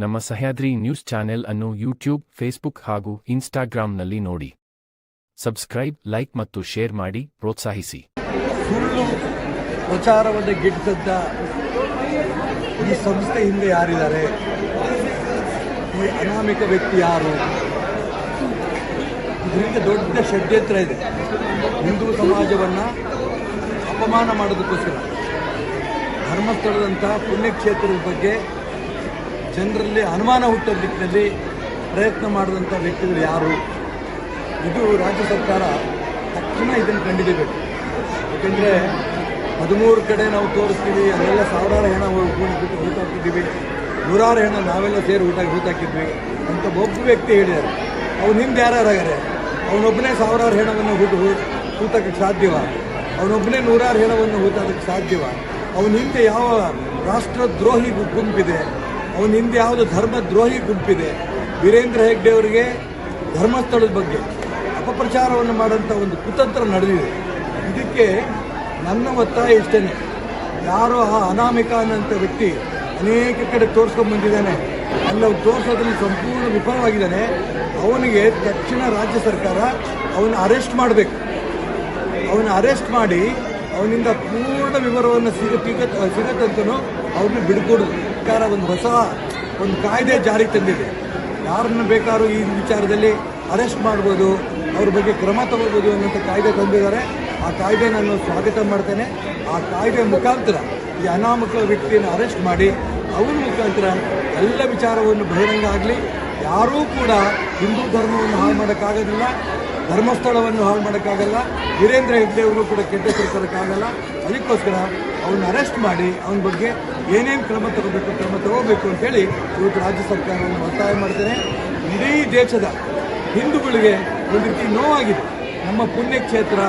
ನಮ್ಮ Sahyadri news channel ಅನ್ನು YouTube, Facebook ಹಾಗೂ ಇನ್ಸ್ಟಾಗ್ರಾಂನಲ್ಲಿ ನೋಡಿ. ಸಬ್ಸ್ಕ್ರೈಬ್, ಲೈಕ್ ಮತ್ತು ಶೇರ್ ಮಾಡಿ, ಪ್ರೋತ್ಸಾಹಿಸಿ. ಸುಳ್ಳು ಪ್ರಚಾರವನ್ನು ಗಿಟ್ಟಿಸಿದ್ದ ಈ ಸಂಸ್ಥೆ ಹಿಂದೆ ಯಾರಿದ್ದಾರೆ? ಈ ಅನಾಮಿಕ ವ್ಯಕ್ತಿ ಯಾರು? ಇದರಿಂದ ದೊಡ್ಡ ಷಡ್ಯಂತ್ರ ಇದೆ. ಹಿಂದೂ ಸಮಾಜವನ್ನು ಅಪಮಾನ ಮಾಡೋದಕ್ಕೋಸ್ಕರ ಧರ್ಮಸ್ಥಳದಂತಹ ಪುಣ್ಯಕ್ಷೇತ್ರದ ಬಗ್ಗೆ ಜನರಲ್ಲಿ ಅನುಮಾನ ಹುಟ್ಟೋ ದಿಕ್ಕಿನಲ್ಲಿ ಪ್ರಯತ್ನ ಮಾಡಿದಂಥ ವ್ಯಕ್ತಿಗಳು ಯಾರು? ಇದು ರಾಜ್ಯ ಸರ್ಕಾರ ತಕ್ಷಣ ಇದನ್ನು ಕಂಡಿಡಿಬೇಕು ಯಾಕೆಂದರೆ ಹದಿಮೂರು ಕಡೆ ನಾವು ತೋರಿಸ್ತೀವಿ, ಅಲ್ಲೆಲ್ಲ ಸಾವಿರಾರು ಹೆಣ ಊಟ ಹಾಕಿದ್ದೀವಿ ನೂರಾರು ಹೆಣ ನಾವೆಲ್ಲ ಸೇರಿ ಊಟ ಹಾಕಿದ್ವಿ ಅಂತ ಒಬ್ಬ ವ್ಯಕ್ತಿ ಹೇಳಿದ್ದಾರೆ. ಅವ್ನು ಹಿಂದೆ ಯಾರ್ಯಾರಾಗಾರೆ? ಅವನೊಬ್ಬನೇ ಸಾವಿರಾರು ಹೆಣವನ್ನು ಹುಟ್ಟು ಹೂತಕ್ಕೆ ಸಾಧ್ಯವ? ಅವನೊಬ್ಬನೇ ನೂರಾರು ಹೆಣವನ್ನು ಹೂತಕ್ಕೆ ಸಾಧ್ಯವ? ಅವನ ಹಿಂದೆ ಯಾವ ರಾಷ್ಟ್ರದ್ರೋಹಿ ಗುಂಪಿದೆ? ಅವನ ಹಿಂದೆ ಯಾವುದು ಧರ್ಮದ್ರೋಹಿ ಗುಂಪಿದೆ. ವೀರೇಂದ್ರ ಹೆಗ್ಡೆ ಅವರಿಗೆ ಧರ್ಮಸ್ಥಳದ ಬಗ್ಗೆ ಅಪಪ್ರಚಾರವನ್ನು ಮಾಡುವಂಥ ಒಂದು ಕುತಂತ್ರ ನಡೆದಿದೆ. ಇದಕ್ಕೆ ನನ್ನ ಒತ್ತಾಯ ಇಷ್ಟೇ ಯಾರೋ ಆ ಅನಾಮಿಕ ಅನ್ನೋಂಥ ವ್ಯಕ್ತಿ ಅನೇಕ ಕಡೆ ತೋರಿಸ್ಕೊಂಡು ಬಂದಿದ್ದಾನೆ. ಅಲ್ಲಿ ಅವ್ನು ತೋರಿಸೋದ್ರಲ್ಲಿ ಸಂಪೂರ್ಣ ವಿಫಲವಾಗಿದ್ದಾನೆ. ಅವನಿಗೆ ತಕ್ಷಣ ರಾಜ್ಯ ಸರ್ಕಾರ ಅವನ ಅರೆಸ್ಟ್ ಮಾಡಬೇಕು. ಅವನ ಅರೆಸ್ಟ್ ಮಾಡಿ ಅವನಿಂದ ಪೂರ್ಣ ವಿವರವನ್ನು ಸಿಗ ಸಿಗತ್ತಂತನೂ ಅವ್ರನ್ನ ಬಿಡ್ಕೊಡೋದು ಸರ್ಕಾರ ಒಂದು ಹೊಸ ಒಂದು ಕಾಯ್ದೆ ಜಾರಿ ತಂದಿದೆ. ಯಾರನ್ನು ಬೇಕಾದ್ರೂ ಈ ವಿಚಾರದಲ್ಲಿ ಅರೆಸ್ಟ್ ಮಾಡ್ಬೋದು, ಅವ್ರ ಬಗ್ಗೆ ಕ್ರಮ ತಗೋಬೋದು ಅನ್ನೋಂಥ ಕಾಯ್ದೆ ತಂದಿದ್ದಾರೆ. ಆ ಕಾಯ್ದೆ ನಾನು ಸ್ವಾಗತ ಮಾಡ್ತೇನೆ. ಆ ಕಾಯ್ದೆ ಮುಖಾಂತರ ಈ ಅನಾಮಕ ವ್ಯಕ್ತಿಯನ್ನು ಅರೆಸ್ಟ್ ಮಾಡಿ ಅವನ ಮುಖಾಂತರ ಎಲ್ಲ ವಿಚಾರವನ್ನು ಬಹಿರಂಗ ಆಗಲಿ, ಯಾರೂ ಕೂಡ ಹಿಂದೂ ಧರ್ಮವನ್ನು ಹಾಳು ಮಾಡೋಕ್ಕಾಗೋದಿಲ್ಲ. ಧರ್ಮಸ್ಥಳವನ್ನು ಹಾಳು ಮಾಡೋಕ್ಕಾಗಲ್ಲ, ವೀರೇಂದ್ರ ಹೆಗ್ಡೆ ಅವರು ಕೂಡ ಕೆಟ್ಟ ಹೆಸರು ಅದಕ್ಕೋಸ್ಕರ ಅವನ್ನ ಅರೆಸ್ಟ್ ಮಾಡಿ, ಅವನ ಬಗ್ಗೆ ಏನೇನು ಕ್ರಮ ತಗೋಬೇಕು ಕ್ರಮ ತಗೋಬೇಕು ಅಂತೇಳಿ ಇವತ್ತು ರಾಜ್ಯ ಸರ್ಕಾರವನ್ನು ಒತ್ತಾಯ ಮಾಡ್ತೇನೆ. ಇಡೀ ದೇಶದ ಹಿಂದೂಗಳಿಗೆ ಒಂದು ರೀತಿ ನೋವಾಗಿದೆ. ನಮ್ಮ ಪುಣ್ಯಕ್ಷೇತ್ರ,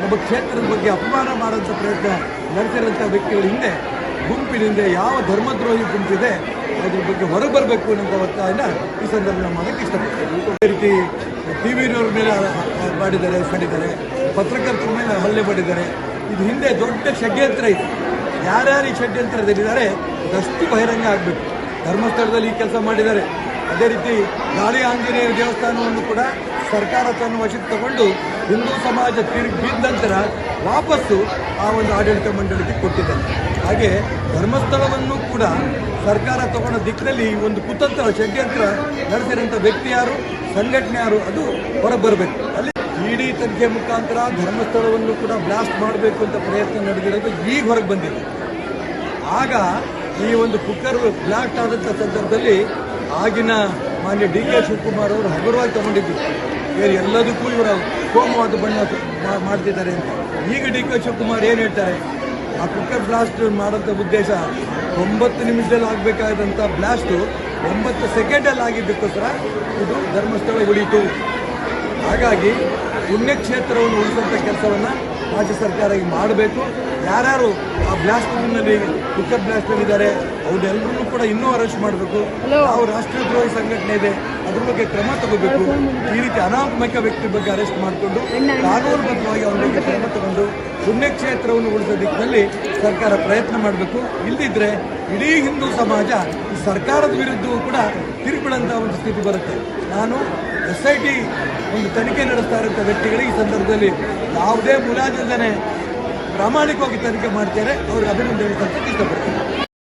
ನಮ್ಮ ಕ್ಷೇತ್ರದ ಬಗ್ಗೆ ಅಪಮಾನ ಮಾಡೋಂಥ ಪ್ರಯತ್ನ ನಡೆಸಿರೋಂಥ ವ್ಯಕ್ತಿಗಳ ಹಿಂದೆ, ಗುಂಪಿನಿಂದ ಯಾವ ಧರ್ಮದ್ರೋಹಿ ಗುಂಪಿದೆ, ಅದ್ರ ಬಗ್ಗೆ ಹೊರಗೆ ಬರಬೇಕು ಅನ್ನೋ ಒತ್ತಾಯನ ಈ ಸಂದರ್ಭದಲ್ಲಿ ಮಾಡೋಕ್ಕೆ ಇಷ್ಟಪಡ್ತೀನಿ. ಅದೇ ರೀತಿ ಟಿ ವಿನವ್ರ ಮೇಲೆ ಮಾಡಿದ್ದಾರೆ ಮಾಡಿದ್ದಾರೆ ಪತ್ರಕರ್ತರ ಮೇಲೆ ಹಲ್ಲೆ ಮಾಡಿದ್ದಾರೆ. ಇದು ಹಿಂದೆ ದೊಡ್ಡ ಷಡ್ಯಂತ್ರ ಇದೆ ಯಾರ್ಯಾರು ಈ ಷಡ್ಯಂತ್ರದಲ್ಲಿದ್ದಾರೆ, ಅದಷ್ಟು ಬಹಿರಂಗ ಆಗಬೇಕು ಧರ್ಮಸ್ಥಳದಲ್ಲಿ ಈ ಕೆಲಸ ಮಾಡಿದ್ದಾರೆ. ಅದೇ ರೀತಿ ಗಾಳಿ ಆಂಜನೇಯ ದೇವಸ್ಥಾನವನ್ನು ಕೂಡ ಸರ್ಕಾರ ತನ್ನ ವಶಕ್ಕೆ ತಗೊಂಡು ಹಿಂದೂ ಸಮಾಜ ತಿರುಗಿ ಬಿದ್ದ ನಂತರ ವಾಪಸ್ಸು ಆ ಒಂದು ಆಡಳಿತ ಮಂಡಳಿಗೆ ಕೊಟ್ಟಿದ್ದಾರೆ. ಹಾಗೆ ಧರ್ಮಸ್ಥಳವನ್ನು ಕೂಡ ಸರ್ಕಾರ ತಗೊಂಡ ದಿಕ್ಕಿನಲ್ಲಿ ಒಂದು ಕುತಂತ್ರ, ಷಡ್ಯಂತ್ರ ನಡೆಸಿದಂಥ ವ್ಯಕ್ತಿ ಯಾರು? ಸಂಘಟನೆ ಯಾರು ಅದು ಹೊರಗೆ ಬರಬೇಕು ಅಲ್ಲಿ ಡಿ ತನಿಖೆ ಮುಖಾಂತರ ಧರ್ಮಸ್ಥಳವನ್ನು ಕೂಡ ಬ್ಲಾಸ್ಟ್ ಮಾಡಬೇಕು ಅಂತ ಪ್ರಯತ್ನ ನಡೆದಿರೋದು ಈಗ ಹೊರಗೆ ಬಂದಿದೆ. ಆಗ ಈ ಒಂದು ಕುಕ್ಕರ್ ಬ್ಲಾಸ್ಟ್ ಆದಂಥ ಸಂದರ್ಭದಲ್ಲಿ ಆಗಿನ ಮಾನ್ಯ ಡಿ ಕೆ ಶಿವಕುಮಾರ್ ಅವರು ಹಗುರವಾಗಿ ತಗೊಂಡಿದ್ದರು ಬೇರೆ ಎಲ್ಲದಕ್ಕೂ ಇವರ ಕೋಮವಾದ ಬಣ್ಣ ಮಾಡ್ತಿದ್ದಾರೆ ಅಂತ. ಈಗ ಡಿ ಕೆ ಶಿವಕುಮಾರ್ ಏನು ಹೇಳ್ತಾರೆ? ಆ ಕುಕ್ಕರ್ ಬ್ಲಾಸ್ಟ್ ಮಾಡೋಂಥ ಉದ್ದೇಶ ಒಂಬತ್ತು ನಿಮಿಷದಲ್ಲಿ ಆಗಬೇಕಾದಂಥ ಬ್ಲಾಸ್ಟು ಒಂಬತ್ತು ಸೆಕೆಂಡಲ್ಲಿ ಆಗಿದ್ದಕ್ಕೋಸ್ಕರ ಇದು ಧರ್ಮಸ್ಥಳ ಉಳಿತು ಹಾಗಾಗಿ ಪುಣ್ಯಕ್ಷೇತ್ರವನ್ನು ಉಳಿಸುವಂಥ ಕೆಲಸವನ್ನು ರಾಜ್ಯ ಸರ್ಕಾರ ಈಗ ಮಾಡಬೇಕು. ಯಾರ್ಯಾರು ಆ ಬ್ಲಾಸ್ಟ್ನಲ್ಲಿ ಕುಕ್ಕರ್ ಬ್ಲಾಸ್ಟ್ನಲ್ಲಿದ್ದಾರೆ ಅವ್ರನ್ನೆಲ್ಲರೂ ಕೂಡ ಇನ್ನೂ ಅರೆಸ್ಟ್ ಮಾಡಬೇಕು. ನಾವು ರಾಷ್ಟ್ರೀಯ ದ್ರೋಹಿ ಸಂಘಟನೆ ಇದೆ ಅದ್ರ ಬಗ್ಗೆ ಕ್ರಮ ತಗೋಬೇಕು. ಈ ರೀತಿ ಅನಾತ್ಮಕ ವ್ಯಕ್ತಿ ಬಗ್ಗೆ ಅರೆಸ್ಟ್ ಮಾಡಿಕೊಂಡು ಕಾನೂನುಬದ್ಧವಾಗಿ ಅವ್ರ ಬಗ್ಗೆ ಕ್ರಮ ತಗೊಂಡು ಪುಣ್ಯಕ್ಷೇತ್ರವನ್ನು ಉಳಿಸೋ ದಿಕ್ಕಿನಲ್ಲಿ ಸರ್ಕಾರ ಪ್ರಯತ್ನ ಮಾಡಬೇಕು. ಇಲ್ಲದಿದ್ರೆ ಇಡೀ ಹಿಂದೂ ಸಮಾಜ ಸರ್ಕಾರದ ವಿರುದ್ಧವೂ ಕೂಡ ತಿರುಗಿಬಿಡಂಥ ಒಂದು ಸ್ಥಿತಿ ಬರುತ್ತೆ. ನಾನು ಎಸ್ ಐ ಟಿ ಒಂದು ತನಿಖೆ ನಡೆಸ್ತಾ ಇರೋಂಥ ವ್ಯಕ್ತಿಗಳಿಗೆ ಈ ಸಂದರ್ಭದಲ್ಲಿ ಯಾವುದೇ ಮುಲಾಜಿಲ್ಲದೆ ಪ್ರಾಮಾಣಿಕವಾಗಿ ತನಿಖೆ ಮಾಡ್ತಾರೆ ಅವ್ರಿಗೆ ಅಭಿನಂದನೆ ಸಲ್ಲಿಸಕ್ಕೆ ಇಷ್ಟಪಡ್ತೀನಿ.